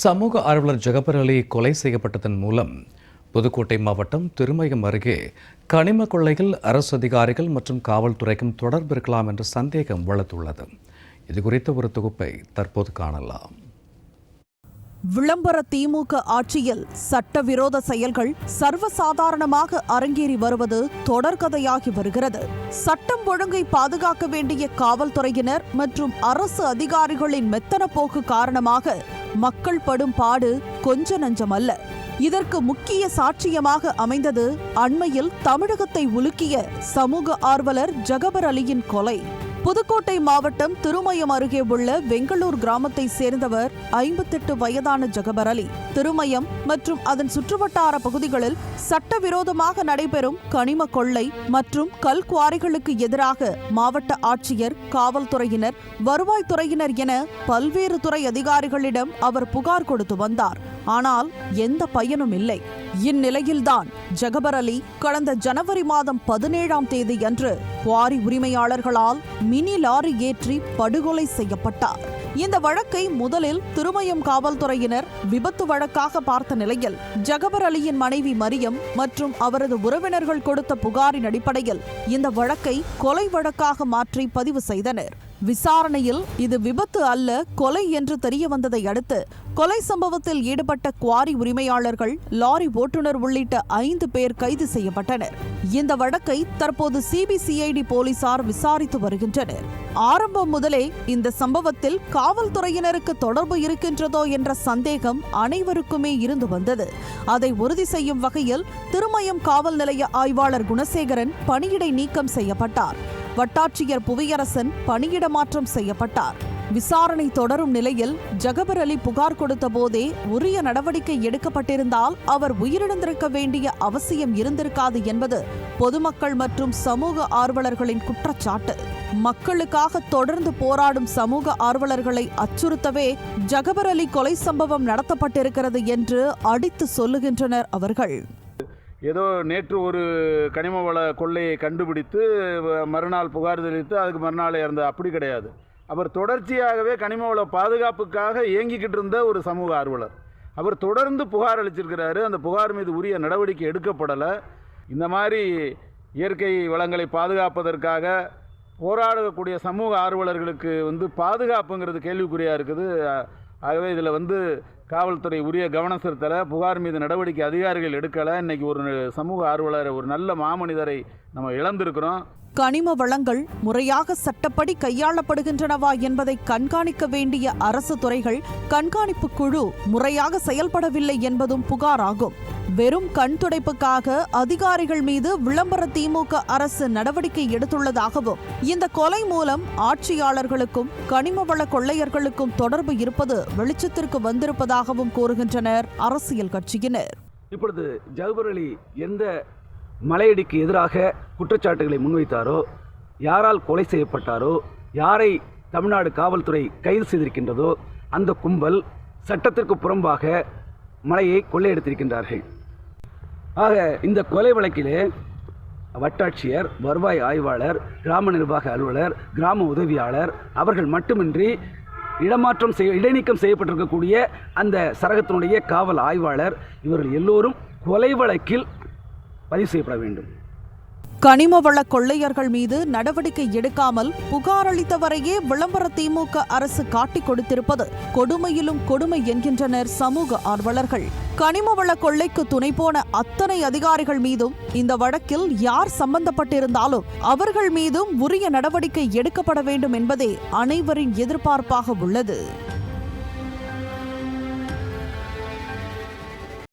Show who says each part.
Speaker 1: சமூக ஆர்வலர் ஜெகபர் அலி கொலை செய்யப்பட்டதன் மூலம் புதுக்கோட்டை மாவட்டம் திருமயம் அருகே கனிம கொள்ளையில் அரசு அதிகாரிகள் மற்றும் காவல்துறைக்கும் தொடர்பு இருக்கலாம் என்ற சந்தேகம் வளர்த்துள்ளது. இது குறித்த ஒரு தொகுப்பை தற்போது காணலாம்.
Speaker 2: விளம்பர திமுக ஆட்சியில் சட்டவிரோத செயல்கள் சர்வசாதாரணமாக அரங்கேறி வருவது தொடர்கதையாகி வருகிறது. சட்டம் ஒழுங்கை பாதுகாக்க வேண்டிய காவல்துறையினர் மற்றும் அரசு அதிகாரிகளின் மெத்தன போக்கு காரணமாக மக்கள் படும் பாடு கொஞ்ச நஞ்சமல்ல. இதற்கு முக்கிய சாட்சியமாக அமைந்தது அண்மையில் தமிழகத்தை உலுக்கிய சமூக ஆர்வலர் ஜகபர் அலியின் கொலை. புதுக்கோட்டை மாவட்டம் திருமயம் அருகே உள்ள வெங்களூர் கிராமத்தை சேர்ந்தவர் ஐம்பத்தெட்டு வயதான ஜகபர் அலி. திருமயம் மற்றும் அதன் சுற்றுவட்டார பகுதிகளில் சட்டவிரோதமாக நடைபெறும் கனிம கொள்ளை மற்றும் கல் குவாரிகளுக்கு எதிராக மாவட்ட ஆட்சியர் காவல்துறையினர் வருவாய்த்துறையினர் என பல்வேறு துறை அதிகாரிகளிடம் அவர் புகார் கொடுத்து வந்தார். ஆனால் எந்த பயனும் இல்லை. இந்நிலையில்தான் ஜகபர் அலி கடந்த ஜனவரி மாதம் பதினேழாம் தேதி அன்று குவாரி உரிமையாளர்களால் மினி லாரி ஏற்றி படுகொலை செய்யப்பட்டார். இந்த வழக்கை முதலில் திருமயம் காவல்துறையினர் விபத்து வழக்காக பார்த்த நிலையில் ஜகபர் அலியின் மனைவி மரியம் மற்றும் அவரது உறவினர்கள் கொடுத்த புகாரின் அடிப்படையில் இந்த வழக்கை கொலை வழக்காக மாற்றி பதிவு செய்தனர். விசாரணையில் இது விபத்து அல்ல கொலை என்று தெரிய வந்ததை அடுத்து கொலை சம்பவத்தில் ஈடுபட்ட குவாரி உரிமையாளர்கள் லாரி ஓட்டுநர் உள்ளிட்ட ஐந்து பேர் கைது செய்யப்பட்டனர். இந்த வழக்கை தற்போது சிபிசிஐடி போலீசார் விசாரித்து வருகின்றனர். ஆரம்பம் முதலே இந்த சம்பவத்தில் காவல்துறையினருக்கு தொடர்பு இருக்கின்றதோ என்ற சந்தேகம் அனைவருக்குமே இருந்து வந்தது. அதை உறுதி செய்யும் வகையில் திருமயம் காவல் நிலைய ஆய்வாளர் குணசேகரன் பணியிடை நீக்கம் செய்யப்பட்டார். வட்டாட்சியர் புவியரசன் பணியிட மாற்றம் செய்யப்பட்டார். விசாரணை தொடரும் நிலையில் ஜகபர் அலி புகார் கொடுத்த போதே உரிய நடவடிக்கை எடுக்கப்பட்டிருந்தால் அவர் உயிரிழந்திருக்க வேண்டிய அவசியம் இருந்திருக்காது என்பது பொதுமக்கள் மற்றும் சமூக ஆர்வலர்களின் குற்றச்சாட்டு. மக்களுக்காக தொடர்ந்து போராடும் சமூக ஆர்வலர்களை அச்சுறுத்தவே ஜகபர் அலி கொலை சம்பவம் நடத்தப்பட்டிருக்கிறது என்று அடித்து சொல்லுகின்றனர் அவர்கள்.
Speaker 3: ஏதோ நேற்று ஒரு கனிம வள கொள்ளையை கண்டுபிடித்து வ- மறுநாள் புகார் தெரிவித்து அதுக்கு மறுநாள் இறந்த அப்படி கிடையாது. அவர் தொடர்ச்சியாகவே கனிம வள பாதுகாப்புக்காக இயங்கிக்கிட்டு இருந்த ஒரு சமூக ஆர்வலர். அவர் தொடர்ந்து புகார் அளிச்சிருக்கிறாரு. அந்த புகார் மீது உரிய நடவடிக்கை எடுக்கப்படலை. இந்த மாதிரி இயற்கை வளங்களை பாதுகாப்பதற்காக போராடக்கூடிய சமூக ஆர்வலர்களுக்கு வந்து பாதுகாப்புங்கிறது கேள்விக்குறியாக இருக்குது. ஆகவே இதில் வந்து காவல்துறை உரிய கவனம் செலுத்தலை புகார் மீது நடவடிக்கை அதிகாரிகள் எடுக்கலை. இன்னைக்கு ஒரு சமூக ஆர்வலர் ஒரு நல்ல மாமனிதரை நம்ம இழந்திருக்கிறோம்.
Speaker 2: கனிம வளங்கள் முறையாக சட்டப்படி கையாளப்படுகின்றனவா என்பதை கண்காணிக்க வேண்டிய அரசு துறைகள் கண்காணிப்பு குழு முறையாக செயல்படவில்லை என்பதும் புகாராகும். வெறும் கண் துடைப்புக்காக அதிகாரிகள் மீது விளம்பர திமுக அரசு நடவடிக்கை எடுத்துள்ளதாகவும் இந்த கொலை மூலம் ஆட்சியாளர்களுக்கும் கனிம வள கொள்ளையர்களுக்கும் தொடர்பு இருப்பது வெளிச்சத்திற்கு வந்திருப்பதாகவும் கூறுகின்றனர் அரசியல் கட்சியினர்.
Speaker 4: இப்பொழுது ஜவஹர் அலி எந்த மலையடிக்கு எதிராக குற்றச்சாட்டுகளை முன்வைத்தாரோ யாரால் கொலை செய்யப்பட்டாரோ யாரை தமிழ்நாடு காவல்துறை கைது செய்திருக்கின்றதோ அந்த கும்பல் சட்டத்திற்கு புறம்பாக மலையை கொள்ளையெடுத்திருக்கின்றார்கள். ஆக இந்த கொலை வழக்கிலே வட்டாட்சியர் வருவாய் ஆய்வாளர் கிராம நிர்வாக அலுவலர் கிராம உதவியாளர் அவர்கள் மட்டுமின்றி இடமாற்றம் செய்ய இடைநீக்கம் செய்யப்பட்டிருக்கக்கூடிய அந்த சரகத்தினுடைய காவல் ஆய்வாளர் இவர்கள் எல்லோரும் கொலை வழக்கில் பதிவு செய்யப்பட வேண்டும்.
Speaker 2: கனிம வள கொள்ளையர்கள் மீது நடவடிக்கை எடுக்காமல் புகார் அளித்தவரையே விளம்பர திமுக அரசு காட்டிக் கொடுத்திருப்பது கொடுமையிலும் கொடுமை என்கின்றனர் சமூக ஆர்வலர்கள். கனிம வள கொள்ளைக்கு துணை போன அத்தனை அதிகாரிகள் மீதும் இந்த வழக்கில் யார் சம்பந்தப்பட்டிருந்தாலும் அவர்கள் மீதும் உரிய நடவடிக்கை எடுக்கப்பட வேண்டும் என்பதே அனைவரின் எதிர்பார்ப்பாக உள்ளது.